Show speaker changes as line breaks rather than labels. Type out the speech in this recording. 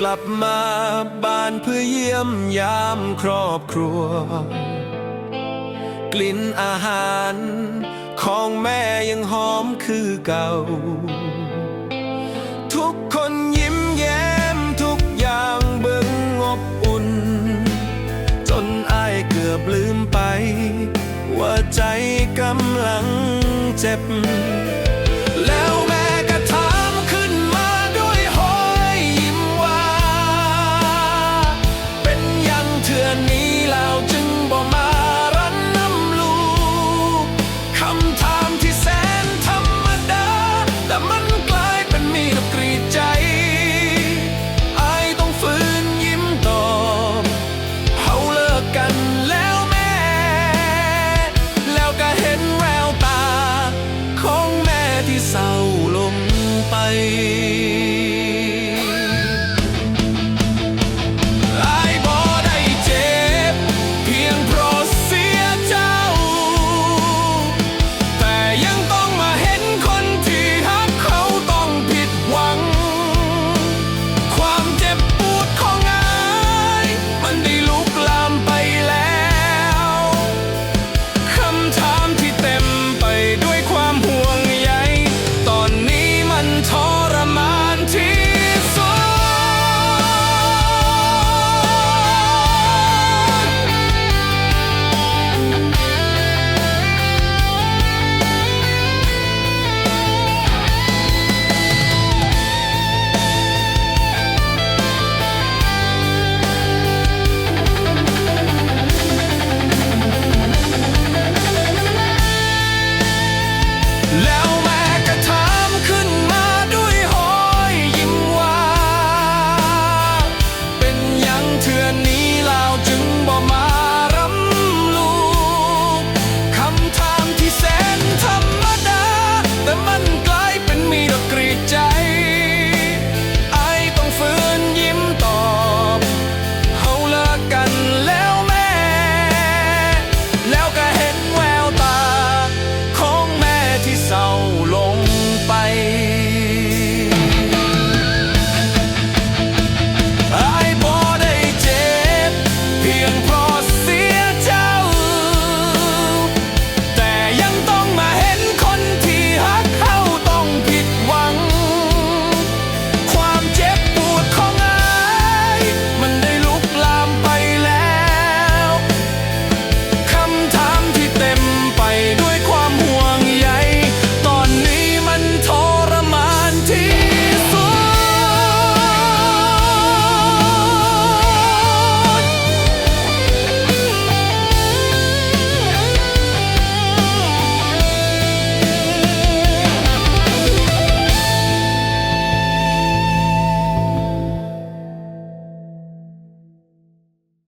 กลับมาบ้านเพื่อเยี่ยมยามครอบครัว กลิ่นอาหารของแม่ยังหอมคือเก่า ทุกคนยิ้มแย้มทุกอย่างเบิ่งอบอุ่น จนอายเกือบลืมไป ว่าใจกำลังเจ็บ light